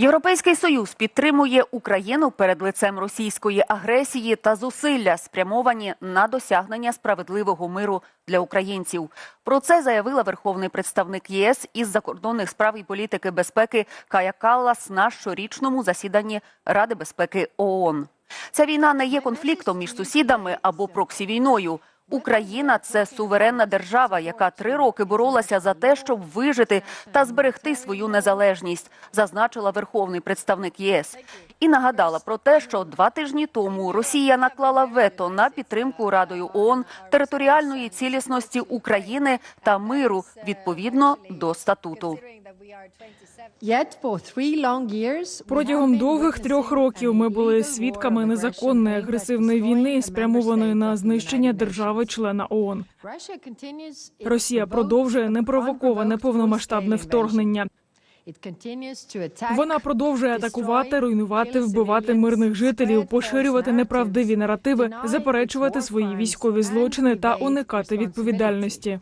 Європейський союз підтримує Україну перед лицем російської агресії та зусилля, спрямовані на досягнення справедливого миру для українців. Про це заявила верховний представник ЄС із закордонних справ і політики безпеки Кая Каллас на щорічному засіданні Ради безпеки ООН. Ця війна не є конфліктом між сусідами або проксі-війною. Україна це суверенна держава, яка три роки боролася за те, щоб вижити та зберегти свою незалежність, зазначила верховний представник ЄС. І нагадала про те, що два тижні тому Росія наклала вето на підтримку Радою ООН територіальної цілісності України та миру відповідно до статуту. Протягом довгих трьох років ми були свідками незаконної агресивної війни, спрямованої на знищення держави-члена ООН. Росія продовжує непровоковане повномасштабне вторгнення. Вона продовжує атакувати, руйнувати, вбивати мирних жителів, поширювати неправдиві наративи, заперечувати свої військові злочини та уникати відповідальності.